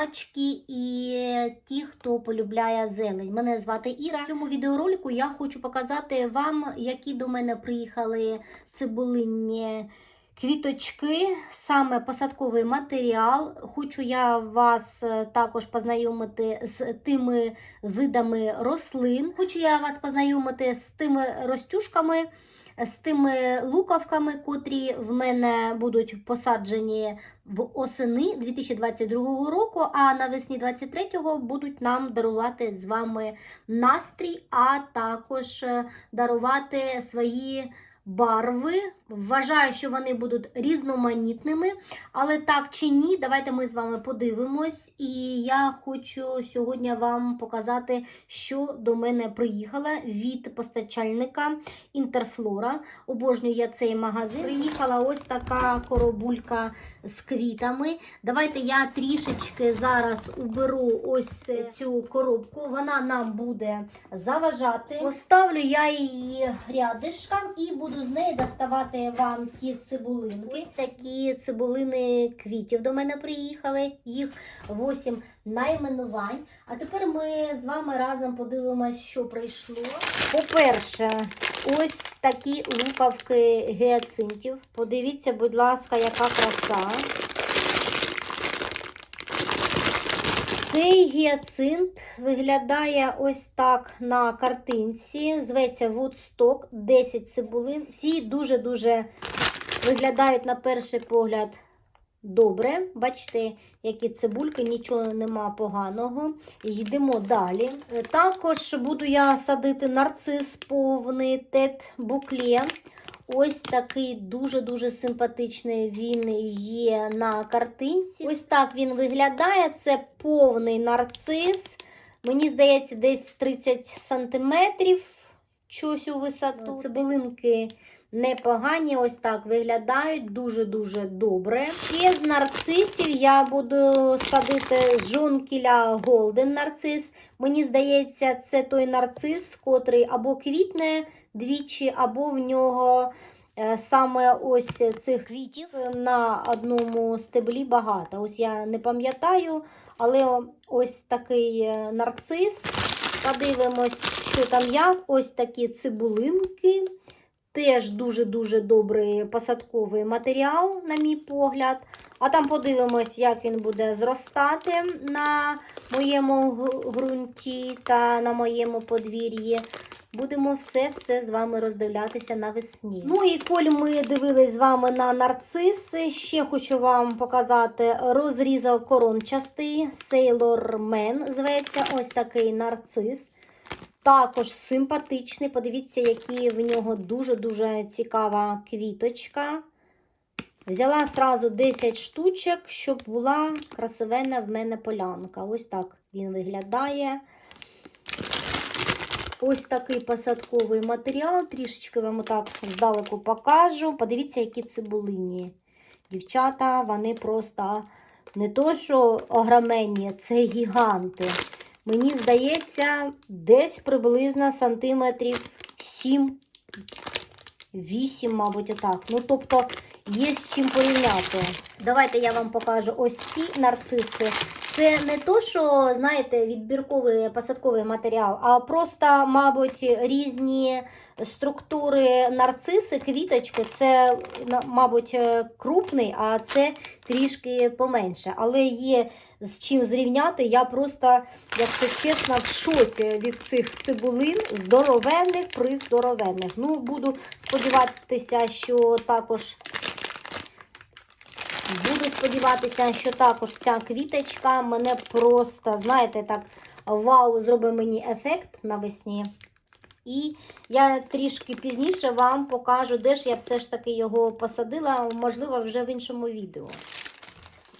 смачки і ті, хто полюбляє зелень. Мене звати Іра. В цьому відеоролику я хочу показати вам, які до мене приїхали цибулинні квіточки, саме посадковий матеріал. Хочу я вас е, також познайомити з тими видами рослин. Хочу я вас познайомити з тими ростюшками з тими лукавками, котрі в мене будуть посаджені в осени 2022 року, а навесні 2023 будуть нам дарувати з вами настрій, а також е, дарувати свої барви. Вважаю, що вони будуть різноманітними, але так чи ні, давайте ми з вами подивимось. І я хочу сьогодні вам показати, що до мене приїхало від постачальника Інтерфлора. Обожнюю я цей магазин. Приїхала ось така коробулька з квітами. Давайте я трішечки зараз уберу ось цю коробку. Вона нам буде заважати. Поставлю я її рядишком і буду з неї доставати вам ті цибулинки. Ось такі цибулини квітів до мене приїхали. Їх 8 найменувань. А тепер ми з вами разом подивимося, що прийшло. По-перше, ось такі лупавки гіацинтів. Подивіться, будь ласка, яка краса. Цей гіацинт виглядає ось так на картинці. Зветься Woodstock, 10 цибулин. Всі дуже-дуже виглядають на перший погляд добре. Бачите, які цибульки, нічого нема поганого. Йдемо далі. Також буду я садити нарцис повний тет букле. Ось такий дуже-дуже симпатичний він є на картинці. Ось так він виглядає. Це повний нарцис. Мені здається, десь 30 сантиметрів щось у висоту. Цибулинки непогані, ось так виглядають дуже-дуже добре. Ще з нарцисів я буду садити з жонкіля Голден нарцис. Мені здається, це той нарцис, котрий або квітне двічі, або в нього е, саме ось цих квітів на одному стеблі багато. Ось я не пам'ятаю, але ось такий е, нарцис. Подивимось, що там як. Ось такі цибулинки. Теж дуже-дуже добрий посадковий матеріал, на мій погляд. А там подивимось, як він буде зростати на моєму ґрунті та на моєму подвір'ї. Будемо все-все з вами роздивлятися навесні. Ну і коль ми дивились з вами на нарциси, ще хочу вам показати розрізок корончастий. Sailor Man зветься ось такий нарцис. Також симпатичний. Подивіться, які в нього дуже-дуже цікава квіточка. Взяла сразу 10 штучок, щоб була красивенна в мене полянка. Ось так він виглядає. Ось такий посадковий матеріал. Трішечки вам отак здалеку покажу. Подивіться, які цибулині. Дівчата, вони просто не то, що огроменні, це гіганти. Мені здається, десь приблизно сантиметрів 7-8, мабуть, отак. Ну, тобто, є з чим порівняти. Давайте я вам покажу ось ці нарциси. Це не то, що, знаєте, відбірковий посадковий матеріал, а просто, мабуть, різні структури нарциси, квіточки. Це, мабуть, крупний, а це трішки поменше. Але є з чим зрівняти. Я просто, як це чесно, в шоці від цих цибулин здоровенних при здоровенних. Ну, буду сподіватися, що також. Буду сподіватися, що також ця квіточка мене просто, знаєте, так, вау, зробить мені ефект навесні. І я трішки пізніше вам покажу, де ж я все ж таки його посадила, можливо, вже в іншому відео.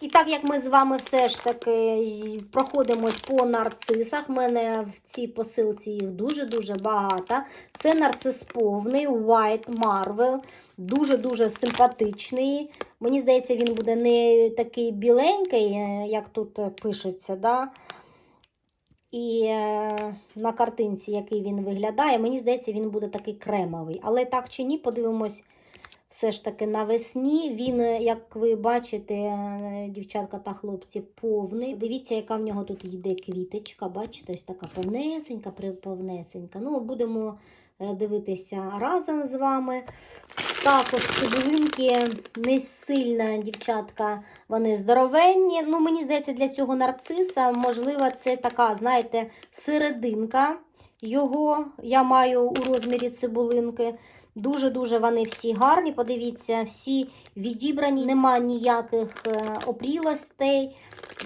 І так як ми з вами все ж таки проходимось по нарцисах, в мене в цій посилці їх дуже-дуже багато. Це нарцис повний White Marvel. Дуже-дуже симпатичний. Мені здається, він буде не такий біленький, е, як тут е, пишеться. Да? І е, на картинці, який він виглядає, мені здається, він буде такий кремовий. Але так чи ні, подивимось все ж таки навесні. Він, як ви бачите, дівчатка та хлопці, повний. Дивіться, яка в нього тут йде квіточка. Бачите, ось така повнесенька, повнесенька. Ну, будемо дивитися разом з вами. Також цибулинки не сильно, дівчатка, вони здоровенні. Ну, мені здається, для цього нарциса, можливо, це така, знаєте, серединка його. Я маю у розмірі цибулинки. Дуже-дуже вони всі гарні. Подивіться, всі відібрані, нема ніяких е, опрілостей.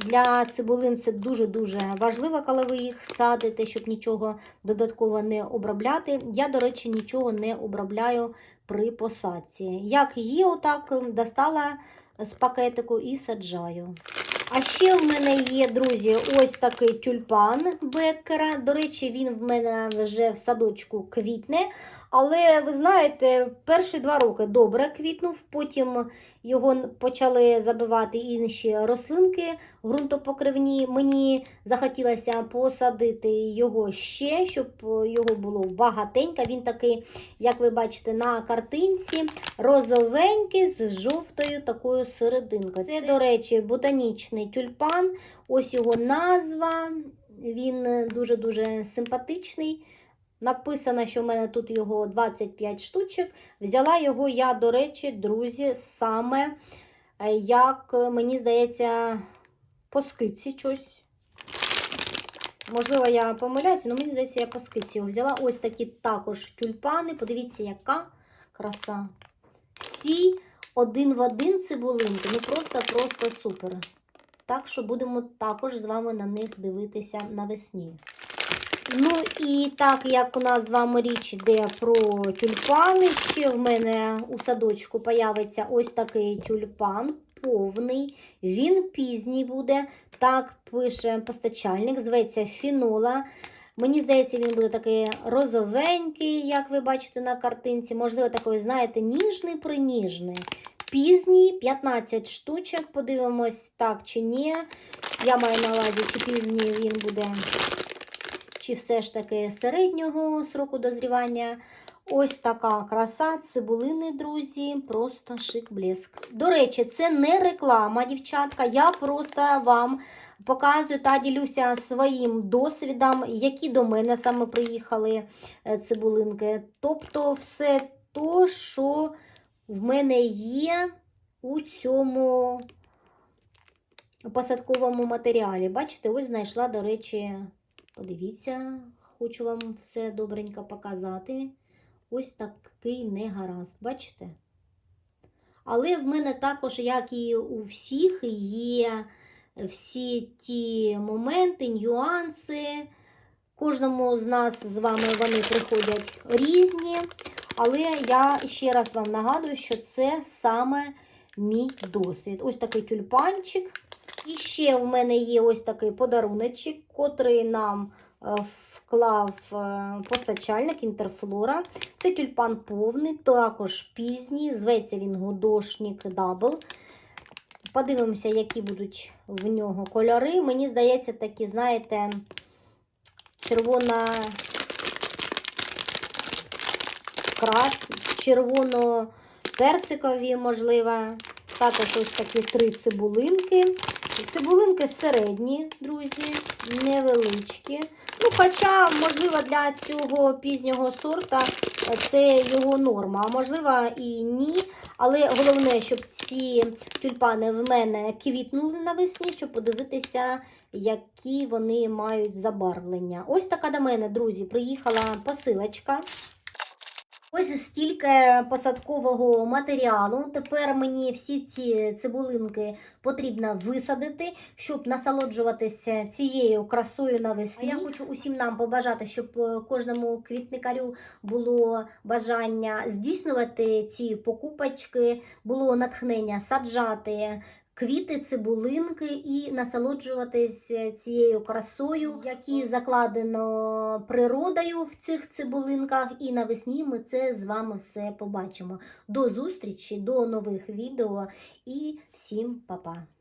Для цибулин це дуже-дуже важливо, коли ви їх садите, щоб нічого додатково не обробляти. Я, до речі, нічого не обробляю при посадці. Як є, отак достала з пакетику і саджаю. А ще в мене є, друзі, ось такий тюльпан Беккера. До речі, він в мене вже в садочку квітне. Але ви знаєте, перші два роки добре квітнув, потім його почали забивати інші рослинки ґрунтопокривні. Мені захотілося посадити його ще, щоб його було багатенько. Він такий, як ви бачите, на картинці, розовенький з жовтою такою серединкою. Це, до речі, ботанічний тюльпан. Ось його назва. Він дуже-дуже симпатичний. Написано, що в мене тут його 25 штучок. Взяла його я, до речі, друзі, саме, е, як е, мені здається, по скидці щось. Можливо, я помиляюся, але мені здається, я по скидці його взяла. Ось такі також тюльпани. Подивіться, яка краса. Всі один в один цибулинки. Ну просто-просто супер. Так що будемо також з вами на них дивитися навесні. Ну і так як у нас з вами річ йде про тюльпани, ще в мене у садочку появиться ось такий тюльпан повний. Він пізній буде. Так пише постачальник, зветься фінола. Мені здається, він буде такий розовенький, як ви бачите на картинці. Можливо, такий, знаєте, ніжний Пізній 15 штучок. Подивимось, так чи ні. Я маю на увазі, чи пізній він буде чи все ж таки середнього сроку дозрівання. Ось така краса цибулини, друзі, просто шик блеск. До речі, це не реклама, дівчатка. Я просто вам показую та ділюся своїм досвідом, які до мене саме приїхали е, цибулинки. Тобто, все то, що в мене є у цьому посадковому матеріалі. Бачите, ось знайшла, до речі, Подивіться, хочу вам все добренько показати. Ось такий негаразд, бачите? Але в мене також, як і у всіх, є всі ті моменти, нюанси. Кожному з нас з вами вони приходять різні. Але я ще раз вам нагадую, що це саме мій досвід. Ось такий тюльпанчик. І ще в мене є ось такий подаруночок, котрий нам е, вклав е, постачальник Інтерфлора. Це тюльпан повний, також пізній, зветься він гудошник дабл. Подивимося, які будуть в нього кольори. Мені здається, такі, знаєте, червона крас, червоно-персикові, можливо. Також ось такі три цибулинки. Цибулинки середні, друзі, невеличкі. Ну, Хоча, можливо, для цього пізнього сорта це його норма, а можливо і ні. Але головне, щоб ці тюльпани в мене квітнули навесні, щоб подивитися, які вони мають забарвлення. Ось така до мене, друзі, приїхала посилочка. Ось стільки посадкового матеріалу. Тепер мені всі ці цибулинки потрібно висадити, щоб насолоджуватися цією красою навесні. Я хочу усім нам побажати, щоб е, кожному квітникарю було бажання здійснювати ці покупочки, було натхнення саджати квіти, цибулинки і насолоджуватись цією красою, які закладено природою в цих цибулинках. І навесні ми це з вами все побачимо. До зустрічі, до нових відео і всім па-па!